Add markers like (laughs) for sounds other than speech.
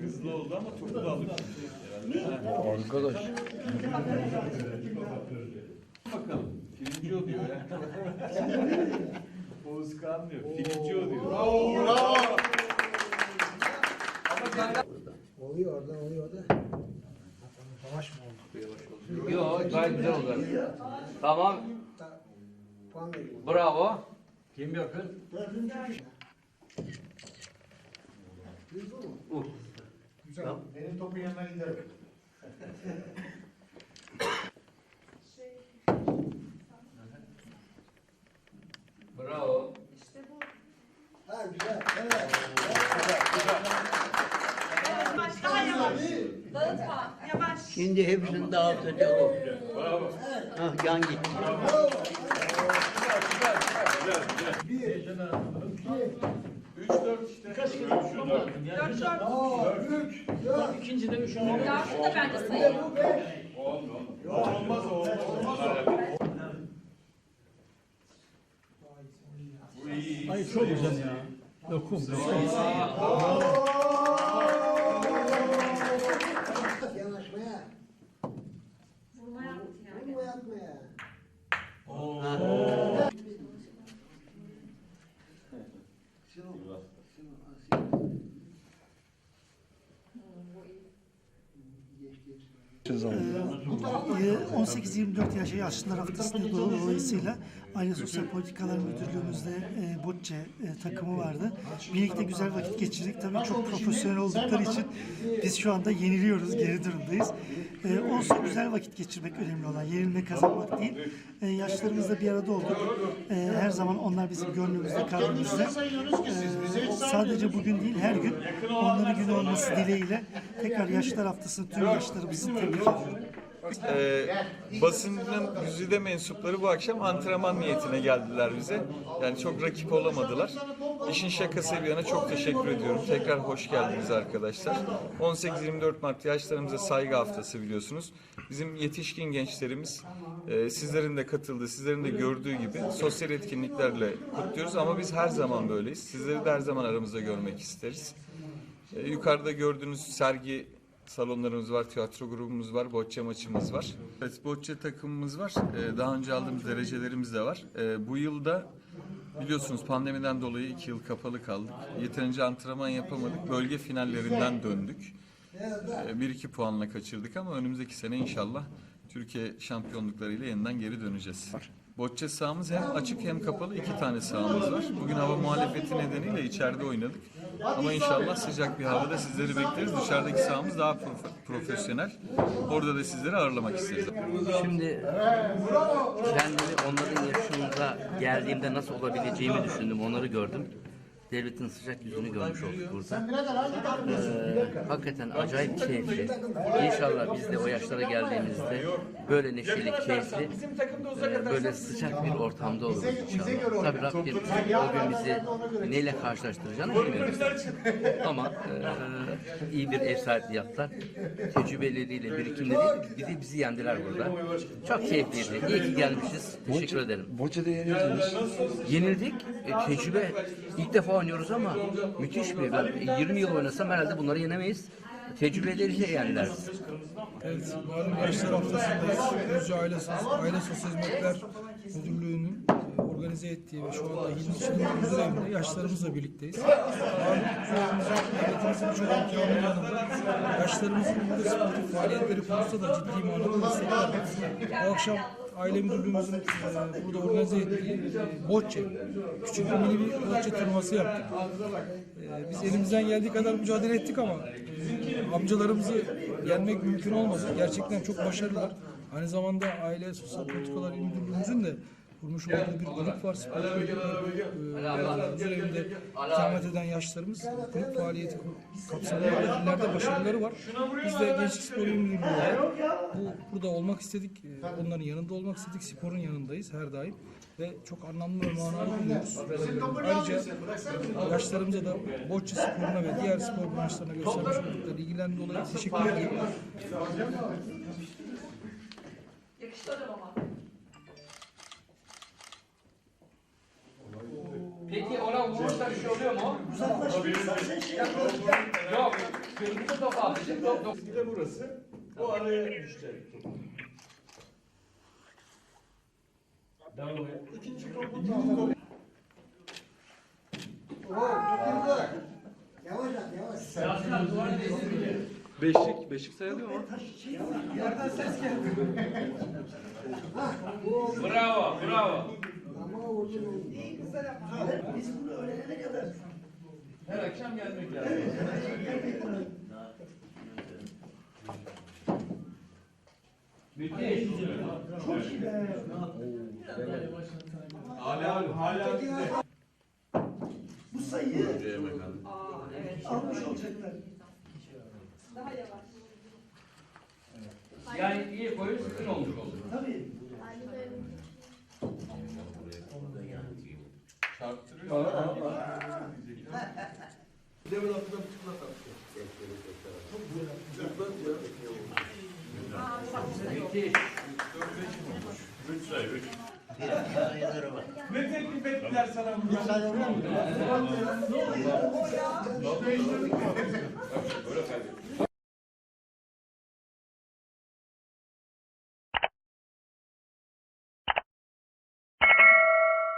Hızlı oldu ama topu da aldık. Arkadaş. Bakalım. Filmci oluyor ya. Oğuzkan diyor. Filmci oluyor. Oluyor orada oluyor da. Savaş mı oldu? Yok gayet güzel oldu. Tamam bravo. Kim yakın? Güzel. Benim topun yanına giderim. Bravo. Ha güzel. Evet. Daha yavaş. Dağıtma. Yavaş. Şimdi hepsini dağıtacak o. Bravo. Ah yan gitti. Üç dört işte. Şu dört. Dört dört. Aa, üç, dört. İkincide üçüncü. Yasin de bence sayın. Oldu oldu. Olmaz. Olmaz. Bu iyi. Ay çok güzel ya. Lokum. Yanaşmaya. Ee, 18-24 yaş yaşlılar haftasında dolayısıyla Aile Sosyal Politikalar Müdürlüğümüzde e, Bocce e, takımı vardı. Birlikte güzel vakit geçirdik. Tabii çok profesyonel oldukları için biz şu anda yeniliyoruz, geri durumdayız. E, olsun güzel vakit geçirmek önemli olan, yenilme kazanmak değil. E, yaşlarımızla bir arada olduk. E, her zaman onlar bizim gönlümüzde, kalbimizde. E, sadece bugün değil, her gün onların günü olması dileğiyle tekrar Yaşlar Haftası'nı tüm yaşlarımızı tebrik ediyorum. Ee, basının güzide mensupları bu akşam antrenman niyetine geldiler bize. Yani çok rakip olamadılar. İşin şakası bir yana çok teşekkür ediyorum. Tekrar hoş geldiniz arkadaşlar. 18-24 Mart yaşlarımıza saygı haftası biliyorsunuz. Bizim yetişkin gençlerimiz e, sizlerin de katıldığı, sizlerin de gördüğü gibi sosyal etkinliklerle kutluyoruz. Ama biz her zaman böyleyiz. Sizleri de her zaman aramızda görmek isteriz. E, yukarıda gördüğünüz sergi salonlarımız var, tiyatro grubumuz var, bocce maçımız var. Evet, bocce takımımız var. E, daha önce aldığımız derecelerimiz de var. E, bu yılda biliyorsunuz pandemiden dolayı iki yıl kapalı kaldık. Yeterince antrenman yapamadık. Bölge finallerinden döndük. E, bir iki puanla kaçırdık ama önümüzdeki sene inşallah Türkiye şampiyonluklarıyla yeniden geri döneceğiz. Bocce sahamız hem açık hem kapalı iki tane sahamız var. Bugün hava muhalefeti nedeniyle içeride oynadık. Ama inşallah sıcak bir havada sizleri bekleriz. Dışarıdaki sahamız daha profe- profesyonel. Orada da sizleri ağırlamak isteriz. Şimdi kendimi onların yaşında geldiğimde nasıl olabileceğimi düşündüm. Onları gördüm. Devletin sıcak yüzünü görmüş olduk burada. Ee, hakikaten acayip keyifli. İnşallah biz de o yaşlara geldiğimizde böyle neşeli, keyifli, e, böyle sıcak bir ortamda oluruz inşallah. Tabii Rabbim o gün bizi neyle karşılaştıracağını bilmiyoruz. (laughs) Ama e, iyi bir ev sahipliği yaptılar. Tecrübeleriyle, birikimleriyle bir de bizi yendiler burada. Çok keyifliydi. İyi ki gelmişiz. Teşekkür ederim. Bocce'de yenildiniz. Yenildik. E, tecrübe ilk defa oynuyoruz ama müthiş bir. Ben 20 yıl oynasam herhalde bunları yenemeyiz. Tecrübeleriyle yendiler. Evet, malum yaşlar haftasındayız. Düzce Aile, Aile Sosyal Hizmetler Müdürlüğü'nün e, organize ettiği ve şu anda Hilmiçli'nin huzur evinde yaşlarımızla birlikteyiz. Yanında yaşlarımızın burada sportif faaliyetleri konusunda da ciddi manada destekler. Bu akşam Aile Müdürlüğümüzün e, burada organize ettiği e, bocce, küçük bir mini bir bocce turnuvası yaptık. E, biz elimizden geldiği kadar mücadele ettik ama e, amcalarımızı yenmek mümkün olmadı. Gerçekten çok başarılılar. Aynı zamanda Aile Sosyal Politikalar İl Müdürlüğümüzün de kurmuş olduğu bir kulüp var. Spor kulübü. Ee, huzur evinde ikamet eden yaşlarımız kulüp faaliyeti kapsamında ileride başarıları var. Biz de Gençlik Spor Müdürlüğü olarak bu, burada olmak istedik. Ee, Onların yanında olmak istedik. Sporun yanındayız her daim. Ve çok anlamlı ve manalı buluyoruz. Ayrıca yaşlarımıza da bocce sporuna ve diğer spor branşlarına göstermiş oldukları ilgilen dolayı teşekkür ediyorum. Yakıştı hocam ama. Vurursa bir şey oluyor mu? Yok. Kırmızı top atacak. Top top. Bir de burası. O araya düşecek. Devam et. İkinci top. İkinci top. Beşlik, beşlik sayılıyor mu? Bravo, bravo. Her akşam gelmek lazım. Müthiş. Hala, hala size. Bu sayıyı Aa evet. almış olacaklar. Daha yavaş. Yani iyi koyun sizin olmuş oldu. Müthiş. Sayıları var. Ne teklif ettiler sana burada?